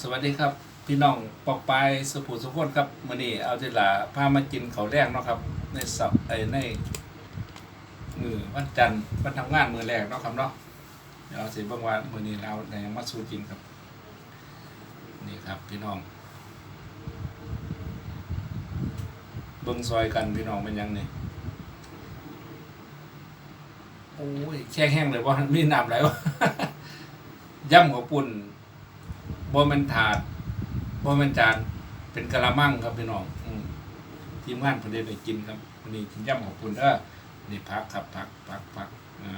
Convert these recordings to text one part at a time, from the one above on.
สวัสดีครับ พี่น้องปอกปลายสุภูสุพนครับมื้อนี้เอาทีละพามากินเขาแรกเนาะครับ ในสัปไอ้ในมือวันจันทร์วันทำงานมือแรกเนาะครับเนาะเดี๋ยวเอาสิเบิ่งว่ามื้อนี้เราได้หยังมาสู่กินครับ นี่ครับพี่น้องเบิ่งซอยกันพี่น้องเป็นยังนี่โอ้ยแช่แห้งเลยว่ามีน้ำไหลวะย่ำข้าวปุ่น บ่แมันถาดบ่แมันจานเป็นกะละมังครับพี่น้องอืมทีมงานเพิ่นได้ได้กินครับวันนี้กินย่ำของคุณเด้อนี่พักครับพักพักพักอ่า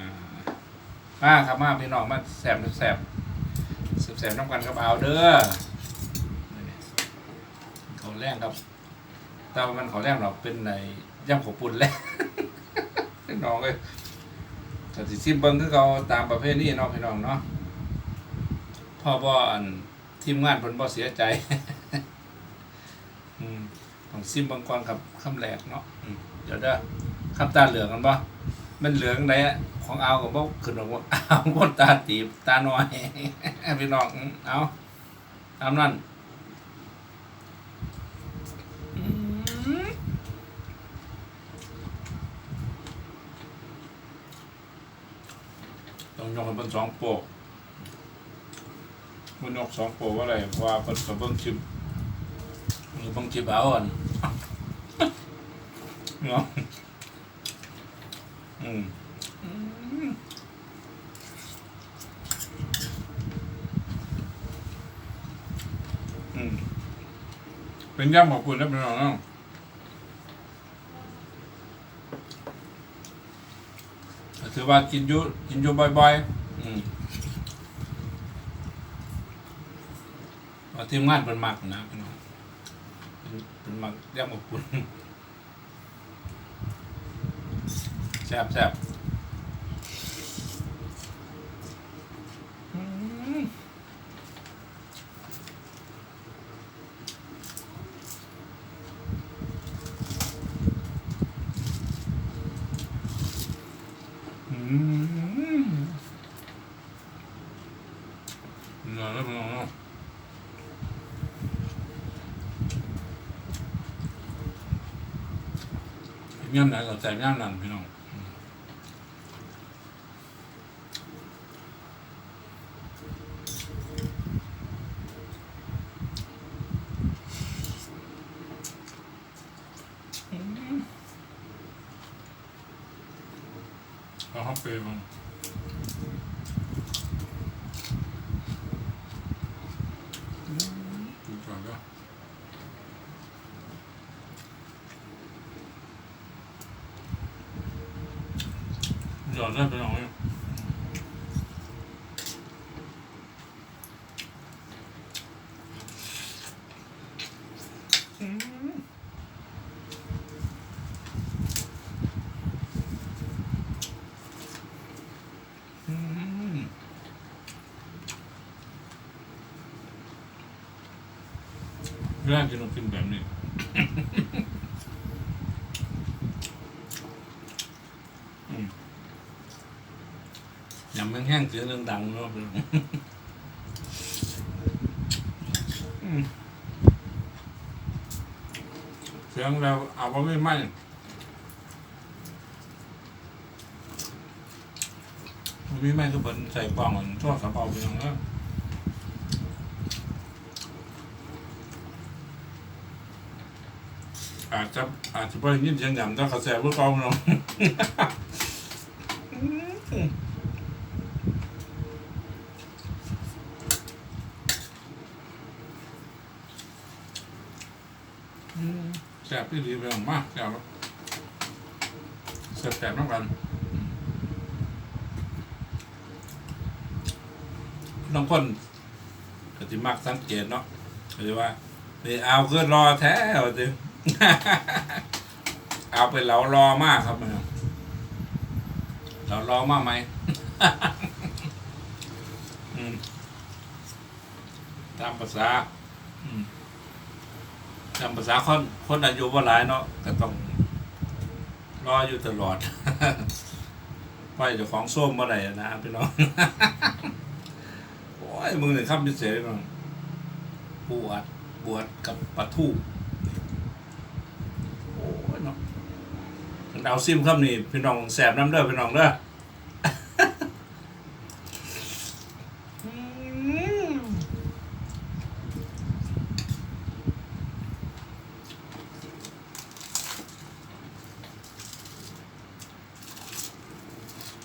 มาครับมาพี่น้องมาแซ่บแซ่บแซ่บน้ำกันครับเอาเด้อเขาแรงครับแต่ว่ามันเขาแรงเราเป็นในย่ำของปุ่นแล้วพี่น้องเอ้ยแต่สิซิมเบิ่งคือเขาตามประเภทนี้เนาะพี่น้องเนาะพ่อบ่อัน ทีมงานเพิ่นบ่เสียใจ อืมต้องซิมบางก่อนครับคำแรกเนาะอืมเดี๋ยวเด้อคำตาเหลืองกันบ่มันเหลืองไดอะของเอาก็บ่ขึ้นออกว่าเอาคนตาตีบตาน้อยพี่น้องเอาตามนั้นต้องยกให้เพิ่นสองโปก มันนกสองโปรว่าอะไรเพราะว่าเพิ่นก็เบิ่งคลิปมือเบิ่งคลิปเอาอันเนาะอืมอืมอืมเป็นย่ำขอบคุณนะพี่น้องเนาะก็ถือว่ากินอยู่กินอยู่บ่อยๆ อืม ว่า ทีมงานเป็นมักนะพี่น้องเป็นเป็นมักย่ำอบคุณแซ่บแซ่บอืมอืมเนื้อแล้วพี่น้องเนาะ ย่ำไหนก็ใส่ย่ำนั้นพี่น้องเอาเข้าไปบ้างดูก่อนก็ หย อดได้ไปหน่อยแรกกินต้องกินแบบนี้ ยำแห้งๆเสียงดังๆเนาะเสียงเราเอาไว้ไม่ไหมมันมีไหมก็เป็นใส่กล่องเหมือนทอดสะเปาไปน้องนะอาจจะอาจจะไม่ได้ยินเสียงยำแต่เขาแซ่บพวกเขาเนาะ ที่ดีไปมากแซ่บครับแซ่บแซ่บน้ำกันน้องคนก็จะมักสังเกตเนาะก็จะว่าไปเอาเกินรอแท้ว่าจิเอาไปเหลารอมากครับมันเหลารอมากไหมอืมตามภาษา อืม จำภาษาคนคนอายุว่าหลายเนาะก็ต้องรออยู่ตลอดไปเจ้าของส้มเมื่อไหร่นะพี่น้องโอ้ยมึงหนึ่งคำพิเศษน้องบวชบวชกับปลาทูโอ้ยเนาะเอาซิมครับนี่พี่น้องแสบน้ำเด้อพี่น้องเด้อม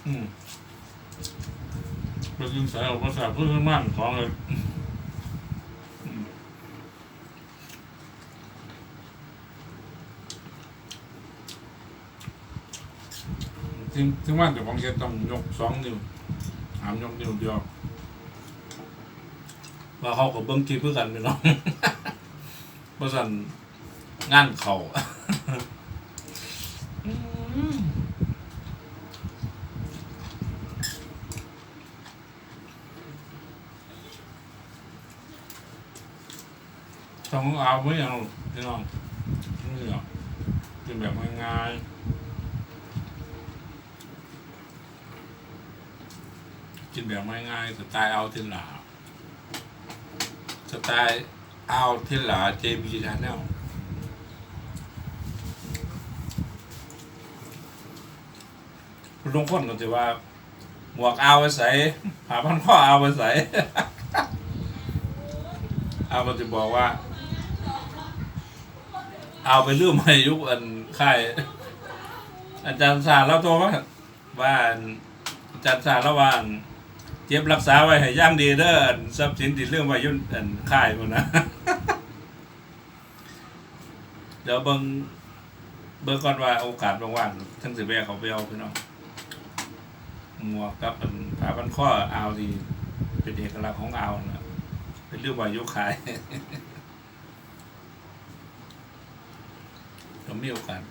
อืมไปกินสายออกภาษาเพื่อนบ้านของเลยอืมถึงถึงว่าเดี๋ยวของจะต้องยกสองนิ้วหามยกนิ้วเดียวว่าเขากับเบิ้งคลิปเพื่อกันพี่น้องเพราะสันงานเขา อืม ต้องเอาไม่เอาพี่น้องนี่หรอกกินแบบง่ายๆกินแบบง่ายๆสไตล์เอาทินหลาสไตล์เอาทินหลา JB Channel คุณลุงคนก็จะว่า หมวกเอาไปใส่ผ้าพันข้อเอาไปใส่เอาก็จะบอกว่า เอาไปเรื่องใหม่ยุคอันค่ายอาจารย์สารแล้วตัวว่าว่าอันอาจารย์สารแล้วว่าอันเจ็บรักษาไว้ให้ย่างดีเด้ออันทรัพย์สินติดเรื่องไว้ยุ่นอันค่ายมันนะเดี๋ยวเบิ่งเบิ่งก่อนว่าโอกาสว่างๆทั้งสิแวเขาไปเอาพี่น้องหมวกกับอันผ้าพันข้อเอาวดีเป็นเอกลักษณ์ของเอาวนะเป็นเรื่องวายุขาย เรามีโอกาส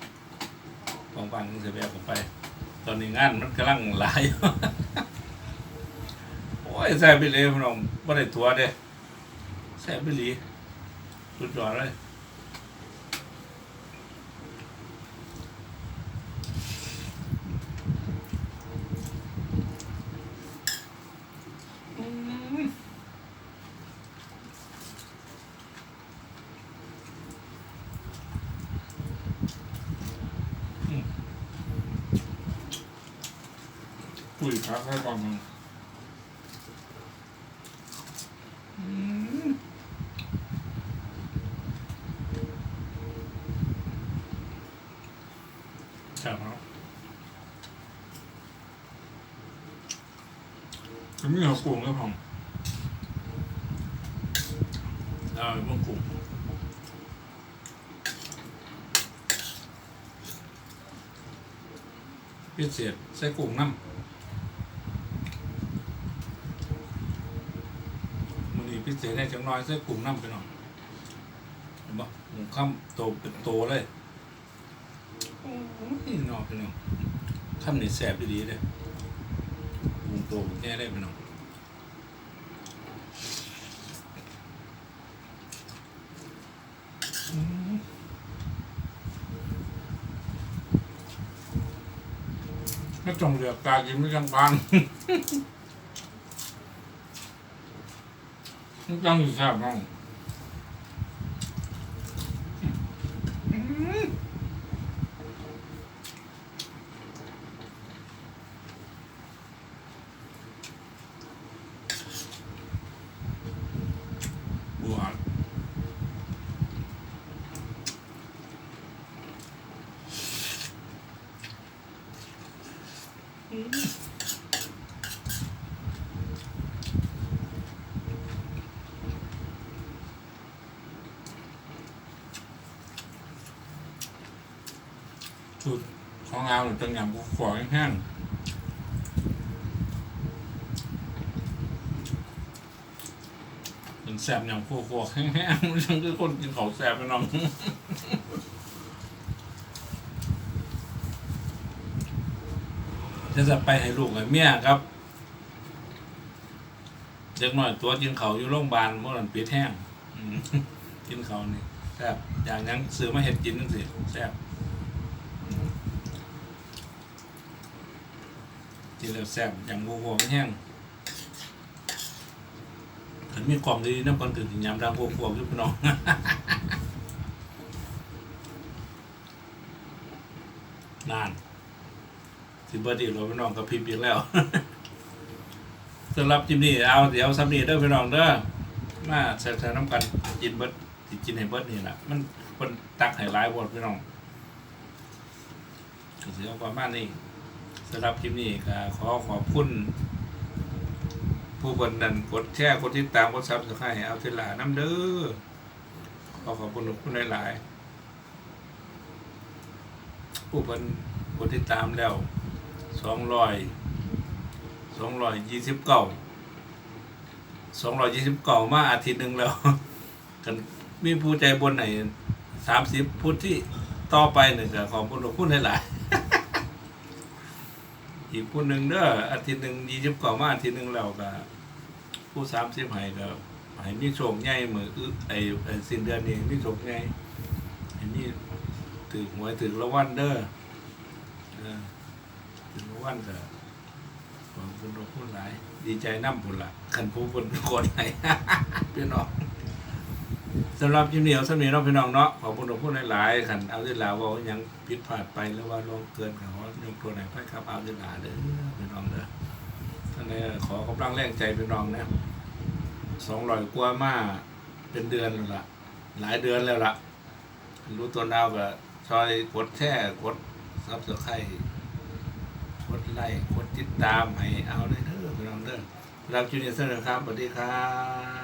บางฟังเสียแวะผมไป ตอนนี้งานมันกำลังหลาย โอ้ยแซ่บไปเลยพี่น้องไม่ได้ตัวเด้แซ่บไปเลีสุดยอดเลยอืม ปุ๋ยพักให้ก่อนมึงอืมแซ่บครับจะมีหัวกุ้งแล้วผมเอาไปพวกกุ้งพิเศษใส่กุ้งน้ำ มันนี้พิเศษให้จังน้อยใส่กุ้งน้ำไปหน่อยเห็นปะหมูข้ามโตเป็นโตเลยโอ้ยนอกไปหน่อยข้ามนี่แสบดีๆเลยกุ้งโตแน่ได้ไปหน่อยไม่ต้องเหลือกตากินไม่จังปานมันจัง อยู่แซ่บ สูตรของเราเป็นอย่างบุกฝอยแห้งเป็นแสบอย่างขัวๆแห้งๆมันยังคือคนกินเขาแสบไปน้องจะจะไปให้ลูกให้เมียครับเด็กน้อยตัวกินเขาอยู่โรงพยาบาลเมื่อวันปีแห้งกินเขานี่แซ่บอย่างยังซื้อมาเห็ดกินนั่นสิแซ่บอืม กินแล้วแซ่บอย่างวัวๆไม่แห้งขมันมีกล่องดีน้ำก่อนถึงยามดังพวกพวกอยู่พี่น้องนานสิเบอร์ดีเราพี่น้องกับพิมพ์อีกแล้วสำหรับจิมนี่เอาเดี๋ยวซัมนี่เด้อพี่น้องเด้อมาแซ่ๆน้ำกันกินเบิร์ดสิกินให้เบิร์ดนี่แหละมันคนตักให้หลายบทพี่น้องก็สิเอาประมาณนี้ สำหรับคลิปนี้ก็ขอขอบคุณ ผู้คนนั้นกดแชร์กดติดตามกดซับสไครต์เอาเทลาน้ำเด้อขอขอบคุณทุกคนหลายๆผู้คนกดติดตามแล้วสองร้อยสองร้อยยี่สิบเก้าสองร้อยยี่สิบเก้ามาอาทิตย์หนึ่งแล้วกันมีผู้ใจบนไหนสามสิบพูดที่ต่อไปหนึ่งก็ขอบคุณทุกคนหลายๆ อีกผู้หนึ่งเด้ออาทิตย์หนึ่งยี่สิบเก้ามาอาทิตย์หนึ่งแล้วก็ผู้สามสิบให้ก็ให้มีโชคใหญ่มืออึไอ้ไอ้สิ้นเดือนนี้มีโชคใหญ่ให้มีถือหวยถือละวันเด้อถือละวันก็ขอบคุณทุกคนหลาย ดีใจน้ำผุนละขันผู้คนคนไหนพี่น้องสำหรับยิมเหนียวสำเนียงน้องพี่น้องเนาะขอบคุณทุกคนหลายๆขันเอาที่ลาวว่ายังผิดพลาดไปหรือว่าลงเกินเขา ว่ายกตัวไหนไปครับเอาที่าเด้อพี่น้องเด้อท่านนี้ขอกำลังแรงใจพี่น้องนะสองร้อยกว่ามาเป็นเดือนแล้วล่ะ หลายเดือนแล้วล่ะ รู้ตัวดาวก็ซอยกดแช่กดซับสไครกดไลค์กดติดตามให้เอาเลยเด้อพี่น้องเด้อรับจุดนี้เสนอครับสวัสดีครับ